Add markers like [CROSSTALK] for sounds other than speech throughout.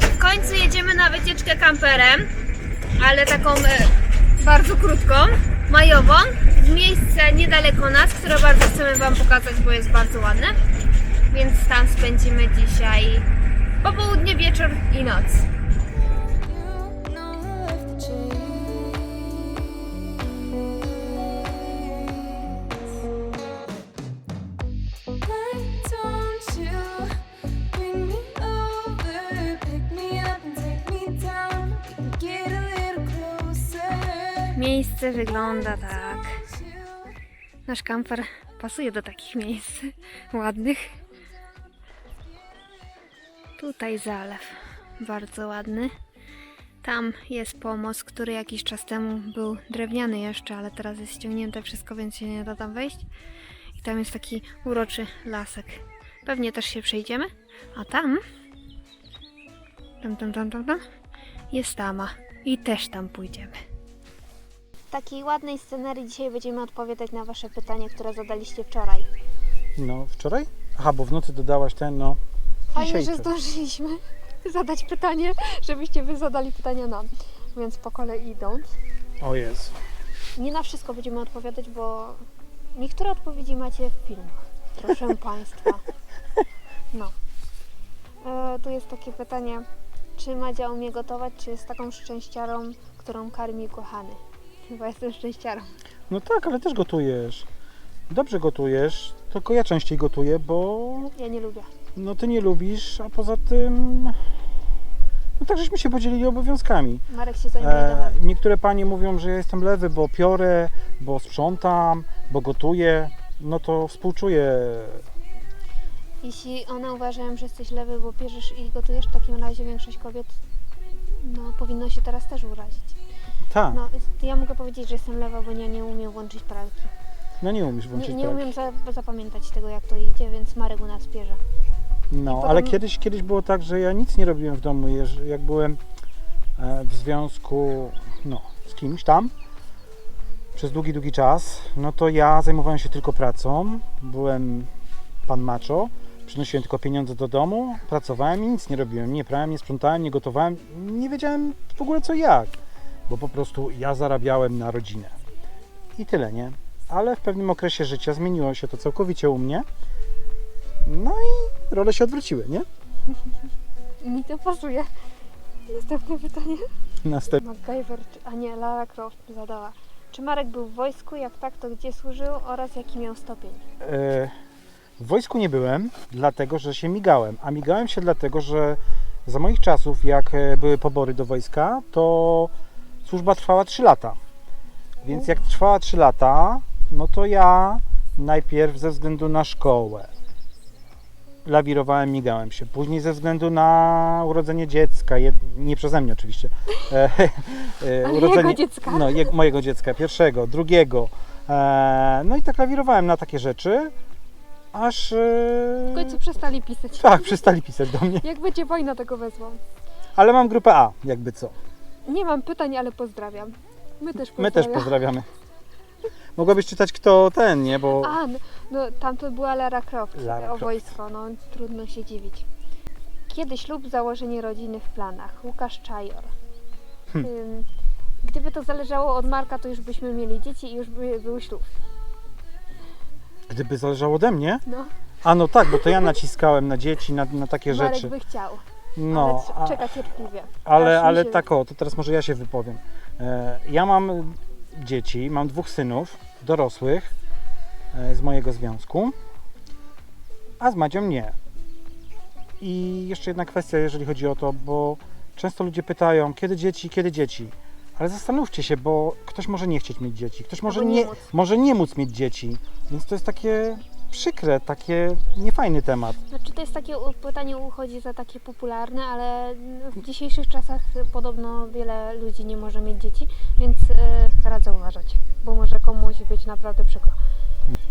W końcu jedziemy na wycieczkę kamperem, ale taką e, bardzo krótką, majową, w miejsce niedaleko nas, które bardzo chcemy Wam pokazać, bo jest bardzo ładne. Więc tam spędzimy dzisiaj popołudnie, wieczór i noc. Miejsce wygląda tak. Nasz kamper pasuje do takich miejsc [LAUGHS] ładnych. Tutaj zalew, bardzo ładny. Tam jest pomost, który jakiś czas temu był drewniany jeszcze, ale teraz jest ściągnięte wszystko, więc się nie da tam wejść. I tam jest taki uroczy lasek. Pewnie też się przejdziemy. A tam, tam, tam, tam, tam, tam jest tama. I też tam pójdziemy. W takiej ładnej scenerii dzisiaj będziemy odpowiadać na Wasze pytanie, które zadaliście wczoraj. No, wczoraj? Aha, bo w nocy dodałaś ten, no. Fajnie, że zdążyliśmy [LAUGHS] zadać pytanie, żebyście Wy zadali pytania nam. Więc po kolei idąc. O jest. Nie na wszystko będziemy odpowiadać, bo niektóre odpowiedzi macie w filmach. Proszę [LAUGHS] Państwa. No. E, tu jest takie pytanie, czy Madzia umie gotować, czy jest taką szczęściarą, którą karmi kochany? Chyba jestem szczęściarą. No tak, ale też gotujesz. Dobrze gotujesz, tylko ja częściej gotuję, bo Ja nie lubię. No ty nie lubisz, a poza tym no tak żeśmy się podzielili obowiązkami. Marek się zajmuje E, niektóre panie mówią, że ja jestem lewy, bo piorę, bo sprzątam, bo gotuję. No to współczuję. Jeśli one uważają, że jesteś lewy, bo pierzesz i gotujesz, w takim razie większość kobiet no, powinno się teraz też urazić. Tak, no, ja mogę powiedzieć, że jestem lewa, bo ja nie umiem włączyć pralki. no nie umiesz włączyć Nie, nie pralki. umiem za, zapamiętać tego, jak to idzie, więc Marek u nas pierze. No, ale kiedyś, kiedyś było tak, że ja nic nie robiłem w domu. Jeż- Jak byłem e, w związku no, z kimś tam przez długi, długi czas, no to ja zajmowałem się tylko pracą. Byłem pan macho, przynosiłem tylko pieniądze do domu, pracowałem i nic nie robiłem. Nie prałem, nie sprzątałem, nie gotowałem. Nie wiedziałem w ogóle co i jak, bo po prostu ja zarabiałem na rodzinę. I tyle, nie? Ale w pewnym okresie życia zmieniło się to całkowicie u mnie. No i role się odwróciły, nie? Mi to pasuje. Następne pytanie. Następnie. MacGyver, a nie, Lara Croft zadała. Czy Marek był w wojsku? Jak tak, to gdzie służył oraz jaki miał stopień? E, w wojsku nie byłem, dlatego że się migałem. A migałem się dlatego, że za moich czasów, jak e, były pobory do wojska, to służba trwała 3 lata. Więc jak trwała 3 lata, no to ja najpierw ze względu na szkołę lawirowałem, migałem się. Później ze względu na urodzenie dziecka, nie przeze mnie oczywiście. E, e, [LAUGHS] jego dziecka. No, je, mojego dziecka, pierwszego, drugiego. E, no i tak lawirowałem na takie rzeczy, aż. E, W końcu przestali pisać. tak, przestali pisać do mnie. Jak będzie wojna, tego wezmą. Ale mam grupę A, jakby co. Nie mam pytań, ale pozdrawiam. My też My też pozdrawiamy. Mogłabyś czytać kto ten, nie? Bo. A, no, tam to była Lara Croft. Lara o Croft. wojsko, no trudno się dziwić. Kiedy ślub, założenie rodziny w planach? Łukasz Czajor. Ym, gdyby to zależało od Marka, to już byśmy mieli dzieci i już by był ślub. Gdyby zależało ode mnie. No, A no tak, bo to ja naciskałem na dzieci, na, na takie Marek rzeczy. by chciał, No, ale czeka cierpliwie. ale, Aż mi ale się- tak o, to teraz może ja się wypowiem. E, ja mam dzieci, mam dwóch synów, dorosłych e, z mojego związku, a z Madzią nie. I jeszcze jedna kwestia, jeżeli chodzi o to, bo często ludzie pytają, kiedy dzieci, kiedy dzieci. Ale zastanówcie się, bo ktoś może nie chcieć mieć dzieci, ktoś może nie może nie móc mieć dzieci. Więc to jest takie przykre, takie niefajny temat. Znaczy to jest takie pytanie uchodzi za takie popularne, ale w dzisiejszych czasach podobno wiele ludzi nie może mieć dzieci, więc e, radzę uważać, bo może komuś być naprawdę przykro.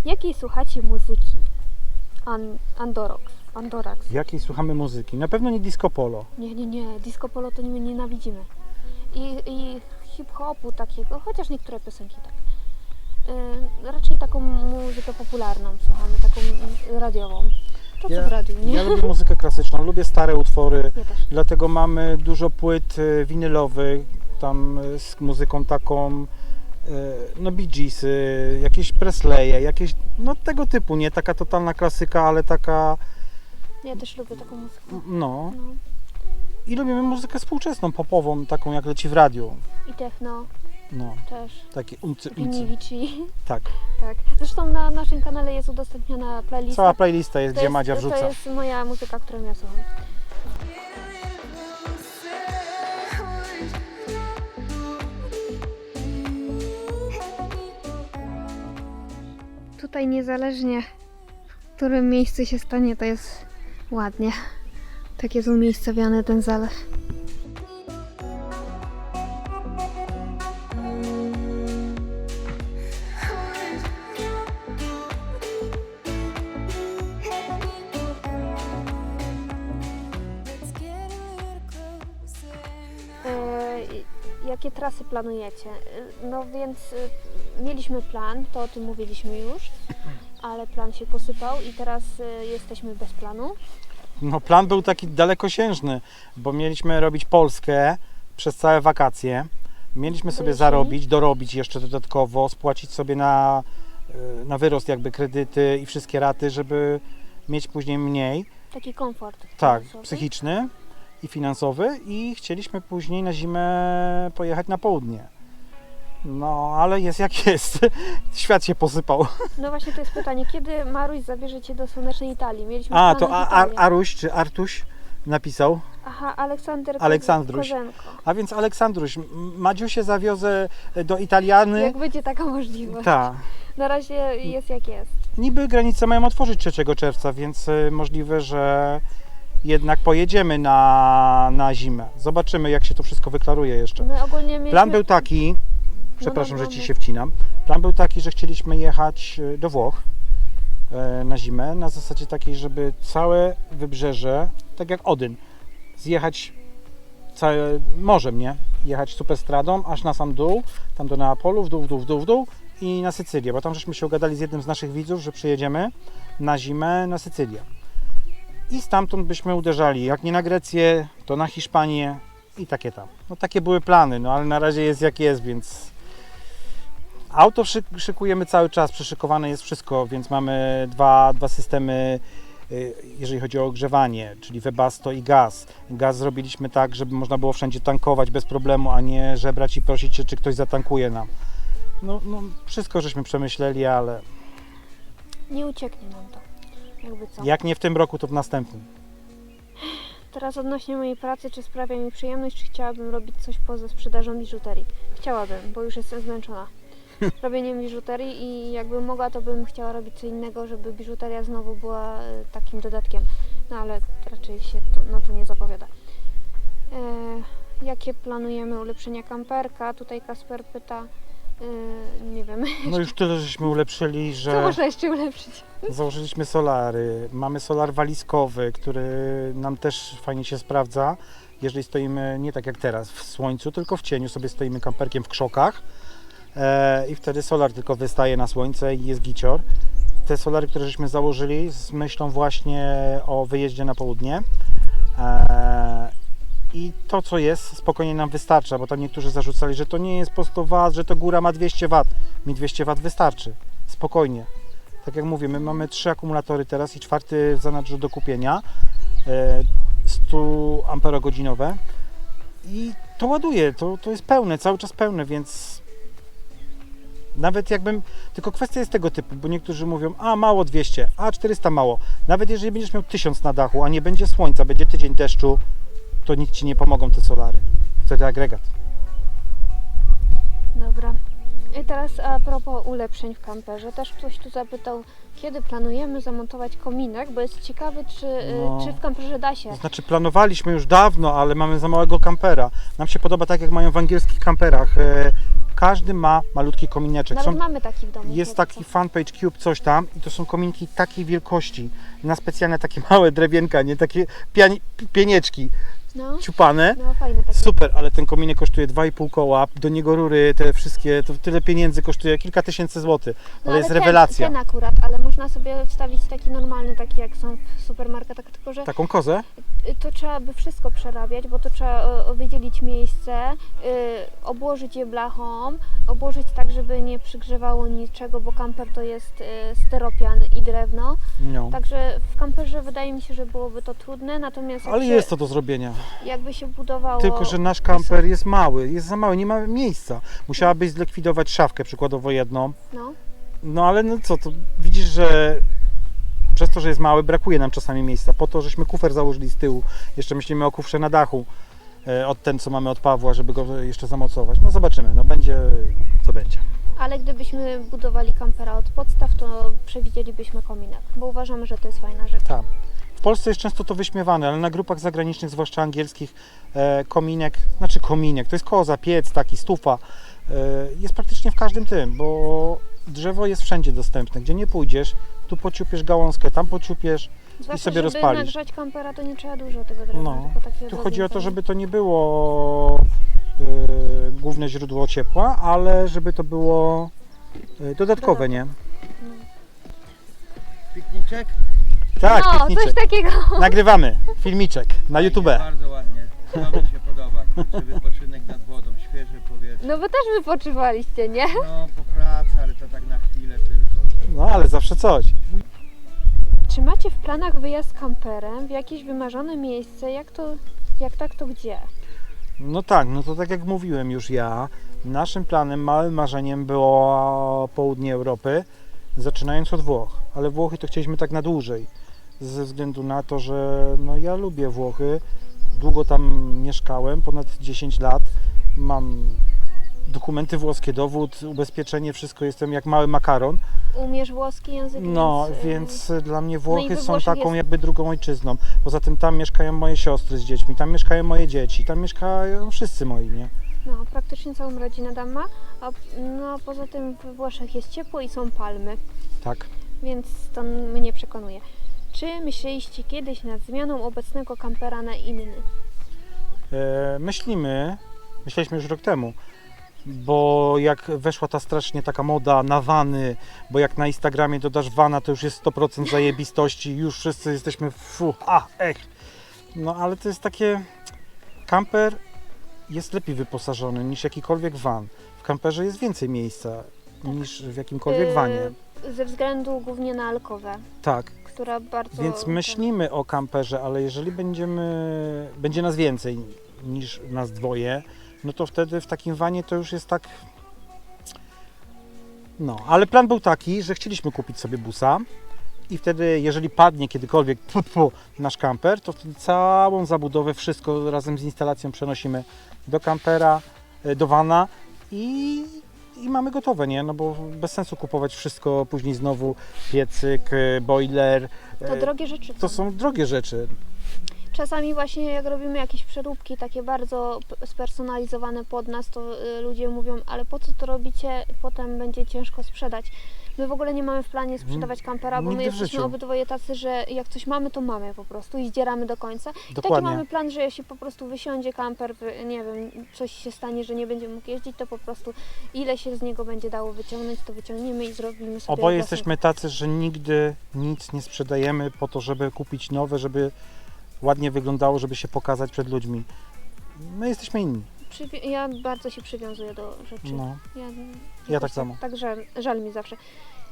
Jakiej słuchacie muzyki? An- Andorox. Andorax. Jakiej słuchamy muzyki? Na pewno nie disco polo. Nie, nie, nie. Disco polo to nie nienawidzimy. I, i hip-hopu takiego, chociaż niektóre piosenki tak. Yy, raczej taką muzykę popularną słuchamy, taką radiową. To co w radiu, nie? ja lubię muzykę klasyczną, lubię stare utwory, Ja też. dlatego mamy dużo płyt e, winylowych, tam e, z muzyką taką, no Bee jakieś Presleye, jakieś, no tego typu, nie taka totalna klasyka, ale taka, Ja też lubię taką muzykę. no. No. I lubimy muzykę współczesną, popową, taką jak leci w radiu, I techno no, też. takie umcy, umcy, tak. [LAUGHS] Tak. Zresztą na naszym kanale jest udostępniona playlista. Cała playlista jest, to gdzie jest, Madzia wrzuca. To jest moja muzyka, którą ja słucham. Tutaj niezależnie w którym miejscu się stanie, to jest ładnie. Tak jest umiejscowiony ten zalew. Jakie trasy planujecie? E, No więc e, mieliśmy plan, to o tym mówiliśmy już, ale plan się posypał i teraz e, jesteśmy bez planu. No plan był taki dalekosiężny, bo mieliśmy robić Polskę przez całe wakacje. Mieliśmy sobie zarobić, dorobić jeszcze dodatkowo, spłacić sobie na, na wyrost jakby kredyty i wszystkie raty, żeby mieć później mniej. Taki komfort. Tak, finansowy. psychiczny i finansowy i chcieliśmy później na zimę pojechać na południe. No, ale jest jak jest. [LAUGHS] Świat się posypał. [LAUGHS] No właśnie to jest pytanie, kiedy Maruś zabierze Cię do słonecznej Italii? Mieliśmy A, to A- Ar-. Aruś czy Artuś napisał. Aha, Aleksander Aleksandruś. Kozenko. A więc Aleksandruś, M- Madziusię zawiozę do Italiany. Jak będzie taka możliwość. Tak. Na razie jest jak jest. Niby granice mają otworzyć 3 czerwca, więc y, możliwe, że jednak pojedziemy na, na zimę. Zobaczymy, jak się to wszystko wyklaruje jeszcze. My ogólnie mieliśmy... Plan był taki, przepraszam, no, że ci no. się wcinam. Plan był taki, że chcieliśmy jechać y, do Włoch e, na zimę, na zasadzie takiej, żeby całe wybrzeże, tak jak Odyn, zjechać całe morzem, nie? Jechać superstradą aż na sam dół, tam do Neapolu, w dół, w dół, w dół, w dół i na Sycylię, bo tam żeśmy się ugadali z jednym z naszych widzów, że przyjedziemy na zimę na Sycylię. I stamtąd byśmy uderzali, jak nie na Grecję, to na Hiszpanię i takie tam. No takie były plany, no ale na razie jest jak jest, więc auto szyk- szykujemy cały czas, przyszykowane jest wszystko, więc mamy dwa, dwa systemy, y, jeżeli chodzi o ogrzewanie, czyli Webasto i gaz. Gaz zrobiliśmy tak, żeby można było wszędzie tankować bez problemu, a nie żebrać i prosić się, czy ktoś zatankuje nam. No, no wszystko żeśmy przemyśleli, ale Nie ucieknie nam to. Jakby co. jak nie w tym roku, to w następnym. Teraz odnośnie mojej pracy, czy sprawia mi przyjemność, czy chciałabym robić coś poza sprzedażą biżuterii? Chciałabym, bo już jestem zmęczona [LAUGHS] robieniem biżuterii i jakbym mogła, to bym chciała robić co innego, żeby biżuteria znowu była e, takim dodatkiem. No ale raczej się to, na to nie zapowiada. E, jakie planujemy ulepszenia kamperka? Tutaj Kasper pyta. E, nie wiem, No już tyle żeśmy ulepszyli, co że można jeszcze ulepszyć? założyliśmy solary. Mamy solar walizkowy, który nam też fajnie się sprawdza. Jeżeli stoimy nie tak jak teraz w słońcu, tylko w cieniu, sobie stoimy kamperkiem w krzokach e, i wtedy solar tylko wystaje na słońce i jest gicior. Te solary, które żeśmy założyli z myślą właśnie o wyjeździe na południe. E, I to, co jest, spokojnie nam wystarcza, bo tam niektórzy zarzucali, że to nie jest po 100 W, że to góra ma 200 W. Mi 200 W wystarczy. Spokojnie. Tak jak mówię, my mamy trzy akumulatory teraz i czwarty w zanadrzu do kupienia. e, 100 amperogodzinowe. I to ładuje, to, to jest pełne, cały czas pełne, więc nawet jakbym, tylko kwestia jest tego typu, bo niektórzy mówią, a mało 200, a 400 mało. Nawet jeżeli będziesz miał 1000 na dachu, a nie będzie słońca, będzie tydzień deszczu, to nikt Ci nie pomogą te solary. Wtedy agregat. Dobra. I teraz a propos ulepszeń w kamperze. Też ktoś tu zapytał, kiedy planujemy zamontować kominek, bo jest ciekawy, czy, y, No. czy w kamperze da się. To znaczy planowaliśmy już dawno, ale mamy za małego kampera. Nam się podoba tak jak mają w angielskich kamperach. E, każdy ma malutki komineczek. Nawet Są, mamy taki w domu. jest taki fanpage Cube, coś tam i to są kominki takiej wielkości, na specjalne takie małe drewienka, nie takie piani, pienieczki No, ciupane. no fajne takie. Super, ale ten kominek kosztuje 2,5 koła, do niego rury, te wszystkie, to tyle pieniędzy kosztuje, kilka tysięcy złotych. No, ale jest ten, rewelacja. Ten akurat, ale można sobie wstawić taki normalny, taki jak są w supermarketach, tylko że Taką kozę? y, to trzeba by wszystko przerabiać, bo to trzeba wydzielić miejsce, y, obłożyć je blachą, obłożyć tak, żeby nie przygrzewało niczego, bo kamper to jest y, styropian i drewno. No. Także w kamperze wydaje mi się, że byłoby to trudne, natomiast Ale jest to do zrobienia. Jakby się budowało... Tylko, że nasz kamper jest mały, jest za mały, nie ma miejsca. Musiałabyś zlikwidować szafkę, przykładowo jedną. No, No ale no co, to widzisz, że przez to, że jest mały, brakuje nam czasami miejsca. Po to, żeśmy kufer założyli z tyłu. Jeszcze myślimy o kufrze na dachu. e, Od ten, co mamy od Pawła, żeby go jeszcze zamocować. No zobaczymy, no będzie co będzie. ale gdybyśmy budowali kampera od podstaw, to przewidzielibyśmy kominek, bo uważamy, że to jest fajna rzecz. Tak. W Polsce jest często to wyśmiewane, ale na grupach zagranicznych, zwłaszcza angielskich, e, kominek, znaczy kominek, to jest koza, piec, taki stufa, e, jest praktycznie w każdym tym, bo drzewo jest wszędzie dostępne. Gdzie nie pójdziesz, tu pociupiesz gałązkę, tam pociupiesz. Zwłaszcza, sobie żeby rozpalisz. nagrzać kampera, to nie trzeba dużo tego drewna, No. Tu chodzi o to, żeby to nie było e, główne źródło ciepła, ale żeby to było e, dodatkowe, nie? Pikniczek? Tak, no, pikniczek. coś takiego. Nagrywamy filmiczek na YouTube. Bardzo ładnie. To mi się podoba. Kurczę, wypoczynek nad wodą, świeże powietrze. No wy też wypoczywaliście, nie? No, po pracy, ale to tak na chwilę tylko. No ale zawsze coś. Czy macie w planach wyjazd kamperem w jakieś wymarzone miejsce? Jak to, jak tak, to gdzie? No tak, no to tak jak mówiłem już ja, naszym planem, małym marzeniem było południe Europy, zaczynając od Włoch, ale Włochy to chcieliśmy tak na dłużej, ze względu na to, że no ja lubię Włochy, długo tam mieszkałem, ponad 10 lat, mam dokumenty włoskie, dowód, ubezpieczenie, wszystko, jestem jak mały makaron, Umiesz włoski język? no więc, y, więc dla mnie i Włochy we są Włoszech taką jest- jakby drugą ojczyzną, poza tym tam mieszkają moje siostry z dziećmi, tam mieszkają moje dzieci, tam mieszkają wszyscy moi, nie? No, praktycznie całą rodzinę tam ma. A, no, a poza tym we Włoszech jest ciepło i są palmy, Tak. więc to mnie przekonuje. Czy myśleliście kiedyś nad zmianą obecnego kampera na inny? E, myślimy, myśleliśmy już rok temu, bo jak weszła ta strasznie taka moda na wany, bo jak na Instagramie dodasz wana, to już jest 100% zajebistości, już wszyscy jesteśmy fu, a, ech. No ale to jest takie, kamper jest lepiej wyposażony niż jakikolwiek van. W kamperze jest więcej miejsca niż w jakimkolwiek Y, wanie. Ze względu głównie na alkowę, Tak, która bardzo... Więc myślimy o kamperze, ale jeżeli będziemy, będzie nas więcej niż nas dwoje, no to wtedy w takim wanie to już jest tak. No, ale plan był taki, że chcieliśmy kupić sobie busa i wtedy, jeżeli padnie kiedykolwiek [LAUGHS] tfu, tfu, nasz kamper, to wtedy całą zabudowę, wszystko razem z instalacją przenosimy do kampera, e, do wana i, i mamy gotowe, nie? No bo bez sensu kupować wszystko, później znowu piecyk, e, boiler. To e, drogie rzeczy to są drogie rzeczy. Czasami właśnie jak robimy jakieś przeróbki takie bardzo spersonalizowane pod nas, to y, ludzie mówią, ale po co to robicie, potem będzie ciężko sprzedać. My w ogóle nie mamy w planie sprzedawać kampera, bo my nigdy w jesteśmy życiu. obydwoje tacy, że jak coś mamy, to mamy po prostu i zdzieramy do końca. I taki Dokładnie. mamy plan, że jeśli po prostu wysiądzie kamper, wy- nie wiem, coś się stanie, że nie będzie mógł jeździć, to po prostu ile się z niego będzie dało wyciągnąć, to wyciągniemy i zrobimy sobie Oboje własny- jesteśmy tacy, że nigdy nic nie sprzedajemy po to, żeby kupić nowe, żeby ładnie wyglądało, żeby się pokazać przed ludźmi. My jesteśmy inni. Przywi- ja bardzo się przywiązuję do rzeczy. No. Ja, jakoś tak samo. Tak żal, żal mi zawsze.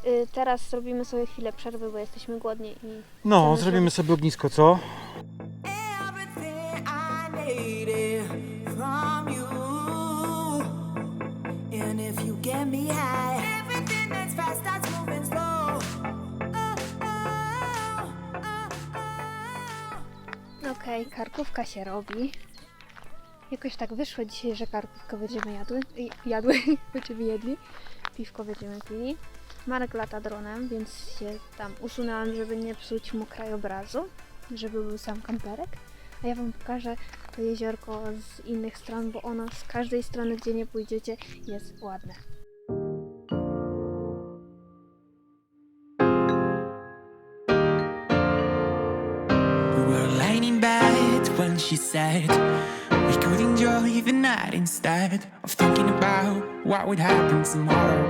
Y, teraz zrobimy sobie chwilę przerwy, bo jesteśmy głodni i No, Chcemy zrobimy sobie ognisko, co? Everything I needed from you. And if you get me high, everything that's fast starts moving slow. Oh, oh, oh, oh. Okej, karkówka się robi. Jakoś tak wyszło dzisiaj, że karkówkę będziemy jadły. Jadły, [LAUGHS] będziemy jedli. Piwko będziemy pili. Marek lata dronem, więc się tam usunęłam, żeby nie psuć mu krajobrazu. Żeby był sam kamperek. A ja wam pokażę to jeziorko z innych stron, bo ono z każdej strony, gdzie nie pójdziecie, jest ładne. We were laying in bed when she said we could enjoy the night instead of thinking about what would happen tomorrow.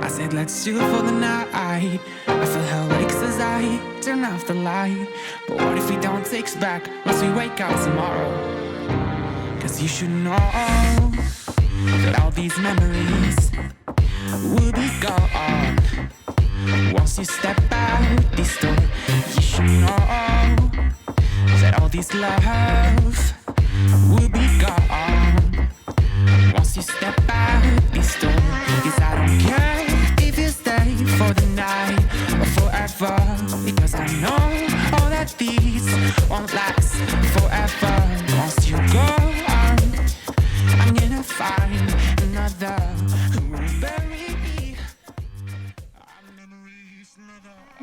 I said, let's chill for the night. I feel legs as I turn off the light. But what if we don't text back once we wake up tomorrow? Cause you should know that all these memories will be gone. Once you step out this door, you should know that all this love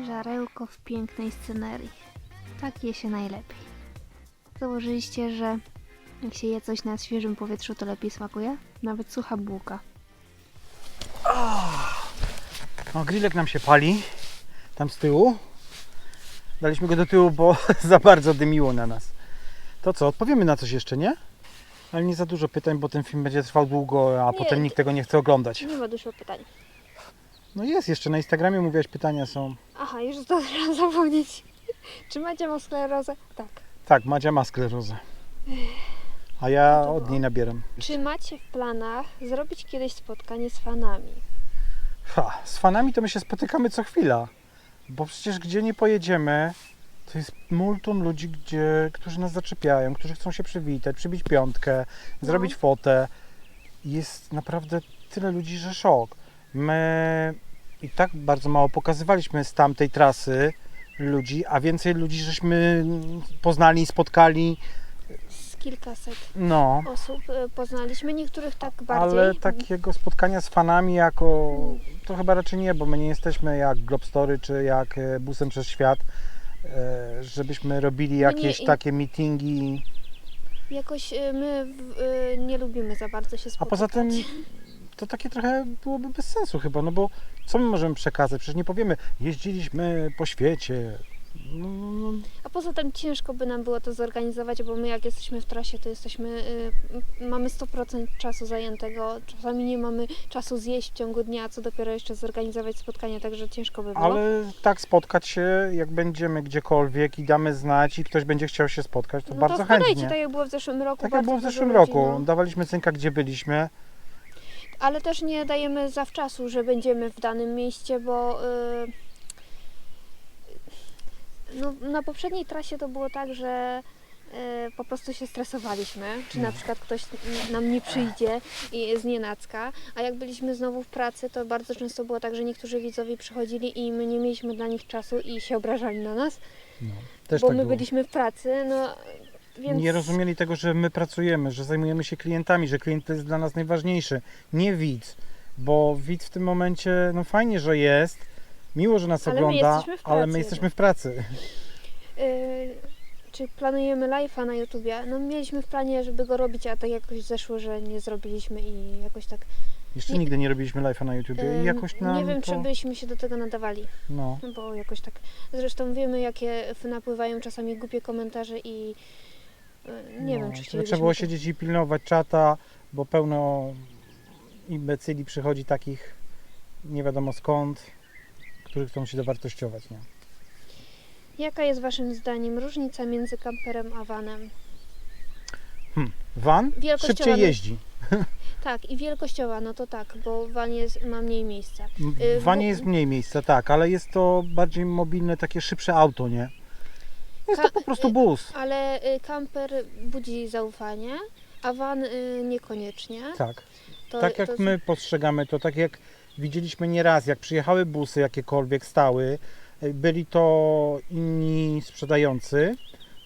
Żarełko w pięknej scenerii. Tak je się najlepiej. Założyliście, że jak się je coś na świeżym powietrzu, to lepiej smakuje? Nawet sucha bułka. O, grillek nam się pali. Tam z tyłu. Daliśmy go do tyłu, bo [LAUGHS] za bardzo dymiło na nas. To co, odpowiemy na coś jeszcze, nie? Ale nie za dużo pytań, bo ten film będzie trwał długo, a Nie, potem nikt tego nie chce oglądać. Nie ma dużo pytań. No jest, jeszcze na Instagramie mówiłaś, pytania są. Aha, już zdążyłam zapomnieć. Czy macie masklerozę? Tak. Tak, Madzia ma sklerozę. A ja od niej nabieram. Czy macie w planach zrobić kiedyś spotkanie z fanami? Ha, z fanami to my się spotykamy co chwila. Bo przecież gdzie nie pojedziemy, to jest multum ludzi, gdzie, którzy nas zaczepiają, którzy chcą się przywitać, przybić piątkę, zrobić fotę. Jest naprawdę tyle ludzi, że szok. My i tak bardzo mało pokazywaliśmy z tamtej trasy ludzi, a więcej ludzi żeśmy poznali, spotkali. Kilkaset No, osób y, poznaliśmy, niektórych tak bardziej. ale takiego spotkania z fanami jako to chyba raczej nie, bo my nie jesteśmy jak Globstory czy jak e, Busem przez Świat, e, żebyśmy robili jakieś i- takie meetingi. Jakoś my w- nie lubimy za bardzo się A spotykać. poza tym to takie trochę byłoby bez sensu chyba, no bo co my możemy przekazać? Przecież nie powiemy, jeździliśmy po świecie. No, no, A poza tym ciężko by nam było to zorganizować, bo my jak jesteśmy w trasie, to jesteśmy, y, mamy 100% czasu zajętego, czasami nie mamy czasu zjeść w ciągu dnia, a co dopiero jeszcze zorganizować spotkanie, także ciężko by było. ale tak spotkać się, jak będziemy gdziekolwiek i damy znać i ktoś będzie chciał się spotkać, to no bardzo to wpadajcie, chętnie. tak jak było w zeszłym roku. Tak jak bardzo było w dużo zeszłym ludzi, roku. no. Dawaliśmy cynka, gdzie byliśmy. Ale też nie dajemy zawczasu, że będziemy w danym mieście, bo y, no, na poprzedniej trasie to było tak, że y, po prostu się stresowaliśmy, czy na przykład ktoś n- nam nie przyjdzie i z nienacka, a jak byliśmy znowu w pracy, to bardzo często było tak, że niektórzy widzowie przychodzili i my nie mieliśmy dla nich czasu i się obrażali na nas, Też bo tak my było. byliśmy w pracy, no więc... Nie rozumieli tego, że my pracujemy, że zajmujemy się klientami, że klient to jest dla nas najważniejszy, nie widz. Bo widz w tym momencie, no fajnie, że jest, miło, że nas Ale my ogląda, jesteśmy w ale pracy. my jesteśmy w pracy. Y, czy planujemy live'a na YouTubie? No mieliśmy w planie, żeby go robić, a tak jakoś zeszło, że nie zrobiliśmy i jakoś tak... Jeszcze Nie- nigdy nie robiliśmy live'a na YouTubie i jakoś nam nie wiem, to... czy byśmy się do tego nadawali, No, no bo jakoś tak... Zresztą wiemy, jakie f- napływają czasami głupie komentarze i y, nie no, wiem, czy chcielibyśmy... Trzeba było siedzieć i pilnować czata, bo pełno imbecyli przychodzi takich nie wiadomo skąd, których chcą się dowartościować, nie? Jaka jest Waszym zdaniem różnica między kamperem a vanem? Van Wielkościowa, szybciej jeździ. [LAUGHS] Tak, i wielkościowa, no to tak, bo van jest, ma mniej miejsca. W Y, Vanie jest mniej miejsca, tak, ale jest to bardziej mobilne, takie szybsze auto, nie? Jest to po prostu y, bus. Ale y, kamper budzi zaufanie, a van y, niekoniecznie. Tak. To, tak jak to- my postrzegamy to, tak jak widzieliśmy nieraz, jak przyjechały busy jakiekolwiek stały, y, byli to inni sprzedający,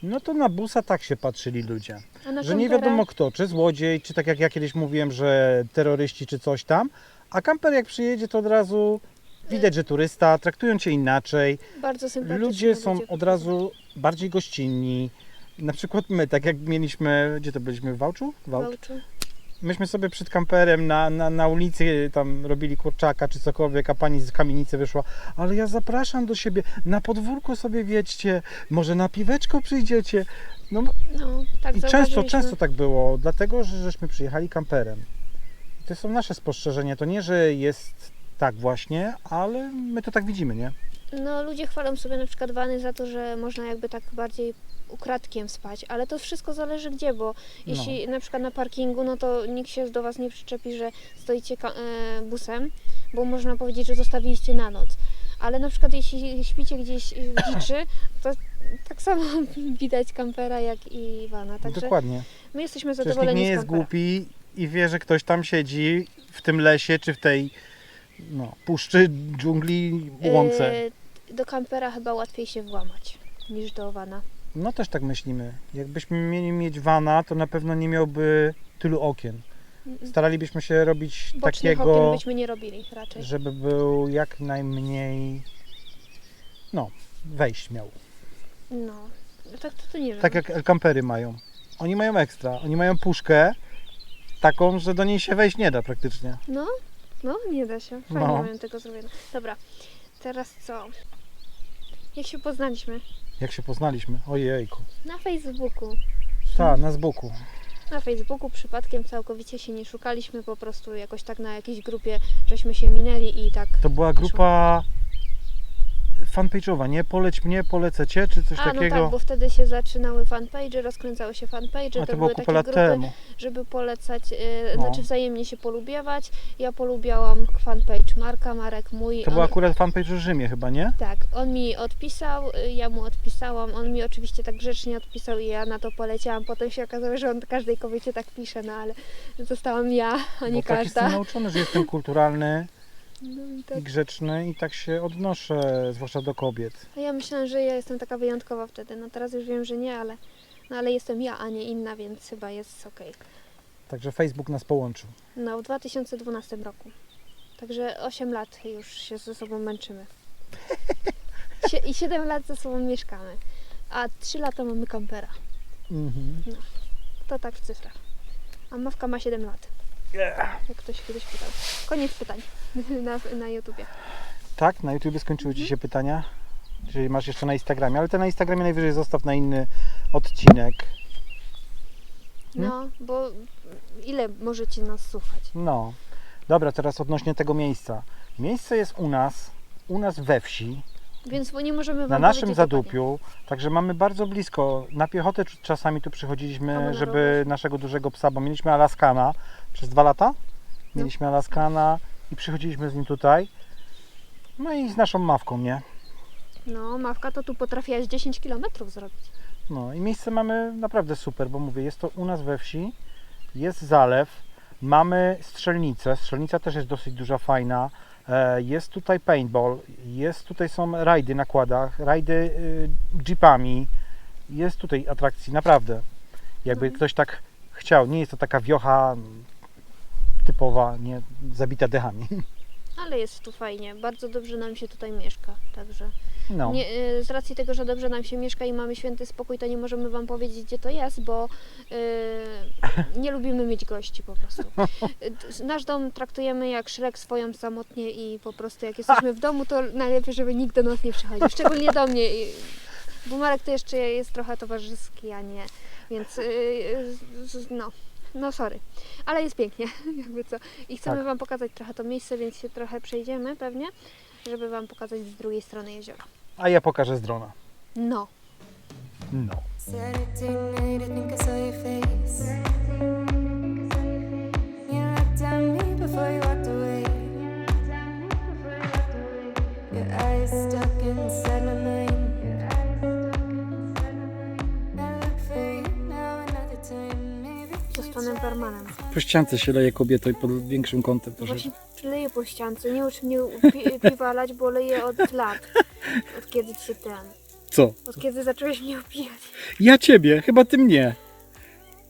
no to na busa tak się patrzyli ludzie. Że nie wiadomo kto, czy złodziej, czy tak jak ja kiedyś mówiłem, że terroryści, czy coś tam, a kamper jak przyjedzie, to od razu widać, że turysta, traktują cię inaczej, Bardzo sympatyczni ludzie są od razu bardziej gościnni. Na przykład my, tak jak mieliśmy, gdzie to byliśmy, w Wałczu? Wałcz? Wałczu. Myśmy sobie przed kamperem na, na, na ulicy tam robili kurczaka czy cokolwiek, a pani z kamienicy wyszła, ale ja zapraszam do siebie, na podwórko sobie wiedźcie, może na piweczko przyjdziecie. No No, tak i często, zauważyliśmy. często tak było, dlatego że żeśmy przyjechali kamperem. I to są nasze spostrzeżenia, to nie, że jest tak właśnie, ale my to tak widzimy, nie? No, ludzie chwalą sobie na przykład wany za to, że można jakby tak bardziej ukradkiem spać, ale to wszystko zależy gdzie, bo jeśli na przykład na parkingu, no to nikt się do Was nie przyczepi, że stoicie ka- e, busem, bo można powiedzieć, że zostawiliście na noc. Ale na przykład jeśli śpicie gdzieś w dziczy, to tak samo [LAUGHS] widać kampera jak i wana. Także Dokładnie. my jesteśmy Przecież nikt zadowoleni nie z jest kampera. głupi i wie, że ktoś tam siedzi w tym lesie, czy w tej no, puszczy, dżungli, łące. E, do kampera chyba łatwiej się włamać niż do wana. No też tak myślimy. Jakbyśmy mieli mieć wana, to na pewno nie miałby tylu okien. Staralibyśmy się robić Bocznych okien takiego, byśmy nie robili raczej. żeby był jak najmniej, no, wejść miał. No, no tak to, to nie wiem. Tak jak El Campery mają. Oni mają ekstra. Oni mają puszkę taką, że do niej się wejść nie da praktycznie. No, no, nie da się. Fajnie No. mają tego zrobione. Dobra, teraz co? Jak się poznaliśmy? Jak się poznaliśmy. Ojejku. Na Facebooku. Ta, na zboku. Na Facebooku przypadkiem całkowicie się nie szukaliśmy, po prostu jakoś tak na jakiejś grupie żeśmy się minęli i tak. To była grupa fanpage'owa, nie? Poleć mnie, polecę cię, czy coś A no takiego. tak, bo wtedy się zaczynały fanpage, rozkręcały się fanpage, A to, to było były kupę takie lat grupy, temu. żeby polecać, yy, No. znaczy wzajemnie się polubiewać. Ja polubiałam fanpage Marka, Marek mój. To był on- akurat fanpage o Rzymie chyba, nie? Tak, on mi odpisał, y, ja mu odpisałam, on mi oczywiście tak grzecznie odpisał i ja na to poleciałam. Potem się okazało, że on każdej kobiecie tak pisze, no ale zostałam ja, a nie Bo tak jestem nauczony, że jestem kulturalny No i tak. i grzeczny i tak się odnoszę, zwłaszcza do kobiet. A ja myślałam, że ja jestem taka wyjątkowa wtedy. No teraz już wiem, że nie, ale, no, ale jestem ja, a nie inna, więc chyba jest okej. Także Facebook nas połączył. No w 2012 roku. Także 8 lat już się ze sobą męczymy. [LAUGHS] Sie- I 7 lat ze sobą mieszkamy. A 3 lata mamy kampera. Mhm. To tak w cyfrach. A Mawka ma 7 lat. Jak ktoś kiedyś pytał. Koniec pytań [LAUGHS] na, na YouTubie. Tak, na YouTubie skończyły Ci się pytania. Czyli masz jeszcze na Instagramie, ale te na Instagramie najwyżej zostaw na inny odcinek. No, bo ile możecie nas słuchać? No. Dobra, teraz odnośnie tego miejsca. Miejsce jest u nas, u nas we wsi, Więc bo nie możemy wam na naszym zadupiu, także mamy bardzo blisko. Na piechotę cz- czasami tu przychodziliśmy, żeby rower. naszego dużego psa, bo mieliśmy Alaskana przez dwa lata. Mieliśmy Alaskana i przychodziliśmy z nim tutaj. No i z naszą mawką, nie? No, Mawka to tu potrafiłaś 10 km zrobić. No i miejsce mamy naprawdę super, bo mówię, jest to u nas we wsi, jest zalew, mamy strzelnicę, strzelnica też jest dosyć duża, fajna, e, jest tutaj paintball, jest tutaj są rajdy na kładach, rajdy y, jeepami, jest tutaj atrakcji, naprawdę. Jakby Mhm. ktoś tak chciał, nie jest to taka wiocha typowa, nie zabita dechami. [LAUGHS] Ale jest tu fajnie. Bardzo dobrze nam się tutaj mieszka. Także No, nie, y, z racji tego, że dobrze nam się mieszka i mamy święty spokój, to nie możemy Wam powiedzieć, gdzie to jest, bo y, nie lubimy mieć gości po prostu. Y, Nasz dom traktujemy jak Szrek swoją samotnie i po prostu jak jesteśmy w domu, to najlepiej, żeby nikt do nas nie przychodził. Szczególnie do mnie. i- Bo Marek to jeszcze jest trochę towarzyski, a nie. Więc y, y, z- no. No sorry, ale jest pięknie, [LAUGHS] jakby co. I chcemy Tak. Wam pokazać trochę to miejsce, więc się trochę przejdziemy pewnie, żeby Wam pokazać z drugiej strony jeziora. a ja pokażę z drona. No. No. Your eyes stuck inside my Zostanę barmanem. Po ściance się leje kobieto i pod większym kątem No właśnie leję po ściance, nie ucz mnie pi- [LAUGHS] piwa lać, bo leję od lat. Od kiedy cię ten. Co? Od kiedy zacząłeś mnie opijać. Ja ciebie, chyba ty mnie.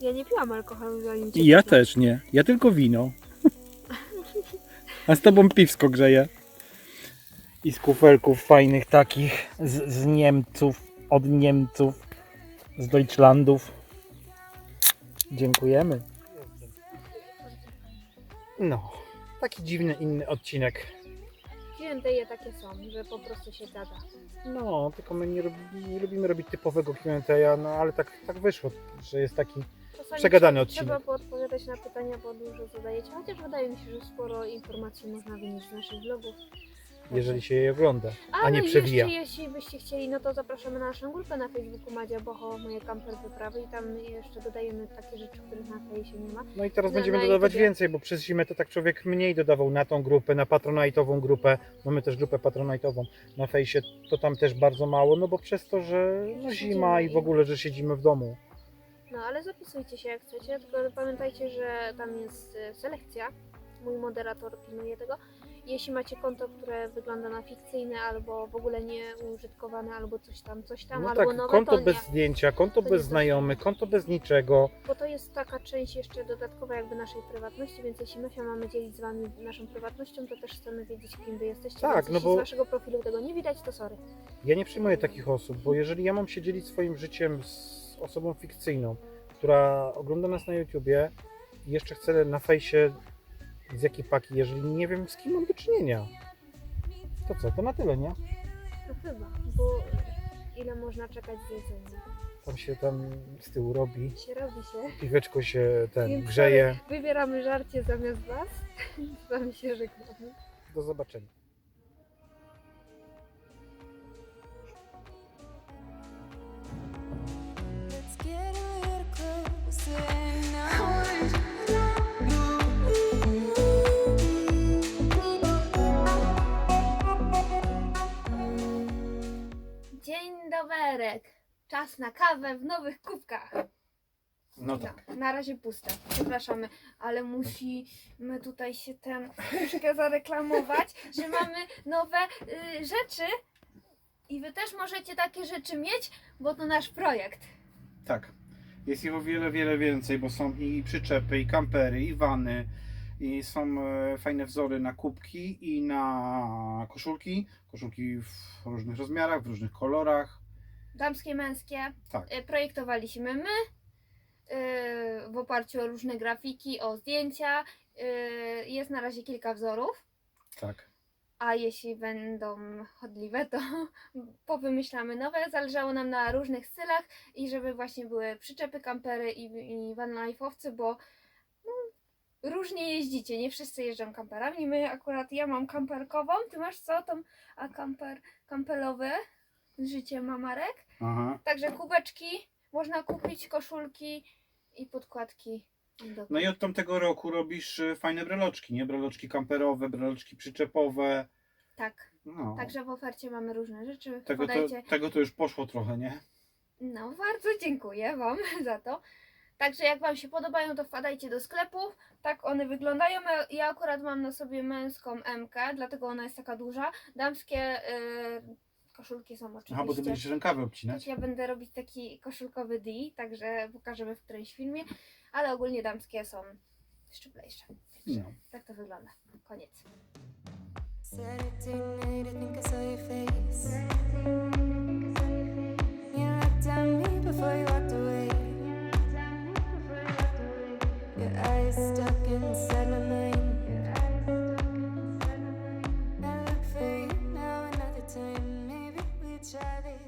Ja nie piłam alkoholu zanim cię I ja też nie. Ja tylko wino. A z tobą piwsko grzeję. I z kufelków fajnych takich z, z Niemców, od Niemców. z Deutschlandów. Dziękujemy. No, taki dziwny inny odcinek. Q&A takie są, że po prostu się gada. No, tylko my nie, robi, nie lubimy robić typowego Q&A, no ale tak, tak wyszło, że jest taki Czasami przegadany odcinek. Trzeba podpowiadać na pytania, bo dużo zadajecie, chociaż wydaje mi się, że sporo informacji można wynieść z naszych vlogów. Jeżeli się jej ogląda, a nie przewija. jeszcze jeśli byście chcieli, no to zapraszamy na naszą grupę na Facebooku Madzia Boho, moje kamper wyprawy i tam jeszcze dodajemy takie rzeczy, których na fejsie nie ma. No i teraz Na- będziemy na dodawać YouTubie. więcej, bo przez zimę to tak człowiek mniej dodawał na tą grupę, na patronite'ową grupę. Mamy też grupę patronite'ową na fejsie, to tam też bardzo mało, no bo przez to, że no zima i w ogóle, że siedzimy w domu. No ale zapisujcie się jak chcecie, tylko pamiętajcie, że tam jest e, selekcja. Mój moderator pilnuje tego. Jeśli macie konto, które wygląda na fikcyjne, albo w ogóle nieużytkowane, albo coś tam, coś tam, No albo tak, nowe, konto to nie. bez zdjęcia, konto To nie bez to. znajomych, konto bez niczego. Bo to jest taka część jeszcze dodatkowa jakby naszej prywatności, więc jeśli my się mamy dzielić z wami naszą prywatnością, to też chcemy wiedzieć, kim wy jesteście. Tak, więc no jeśli bo- z waszego profilu tego nie widać, to sorry. Ja nie przyjmuję takich osób, bo jeżeli ja mam się dzielić swoim życiem z osobą fikcyjną, która ogląda nas na YouTubie i jeszcze chce na fejsie z jakiej paki, jeżeli nie wiem z kim mam do czynienia, to co, to na tyle, nie? No chyba, bo ile można czekać z jedzeniem? Tam się tam z tyłu robi, Się robi się. piweczko się ten Więc grzeje. Wybieramy żarcie zamiast was. [LAUGHS] Z wami się żegnamy. Do zobaczenia. Let's get a little closer now. Dzień doberek. Czas na kawę w nowych kubkach. No tak. No, na razie puste. Przepraszamy, ale musimy tutaj się ten [LAUGHS] troszkę zareklamować, że mamy nowe y, rzeczy i wy też możecie takie rzeczy mieć, bo to nasz projekt. Tak. Jest ich o wiele, wiele więcej, bo są i przyczepy, i kampery, i wany, i są e, fajne wzory na kubki i na koszulki. Koszulki w różnych rozmiarach, w różnych kolorach. Damskie, męskie. Tak. Y, projektowaliśmy my y, w oparciu o różne grafiki, o zdjęcia. Jest na razie kilka wzorów. Tak. A jeśli będą chodliwe, to [LAUGHS] powymyślamy nowe. Zależało nam na różnych stylach i żeby właśnie były przyczepy, kampery i, i vanlife'owcy, bo no, różnie jeździcie. Nie wszyscy jeżdżą kamperami. My akurat, ja mam kamperkową. Ty masz co? Tą, a kamper, kampelowe życie ma Marek. Aha. Także kubeczki można kupić, koszulki i podkładki. do No i od tamtego roku robisz e, fajne breloczki, nie? Breloczki kamperowe, breloczki przyczepowe. Tak, No. także w ofercie mamy różne rzeczy. Tego to, Podajcie. tego to już poszło trochę, nie? No, bardzo dziękuję Wam [LAUGHS] za to. Także jak Wam się podobają, to wpadajcie do sklepu. Tak one wyglądają. Ja- akurat mam na sobie męską MK, dlatego ona jest taka duża. Damskie y, koszulki są oczywiście. Aha, bo ty będziesz rękawy obcinać. ja będę robić taki koszulkowy D, także pokażemy w którymś filmie. Ale ogólnie damskie są szczuplejsze. No. Tak to wygląda. Koniec. Saturday night, I think I saw your face. You looked at me before you walked away. Try other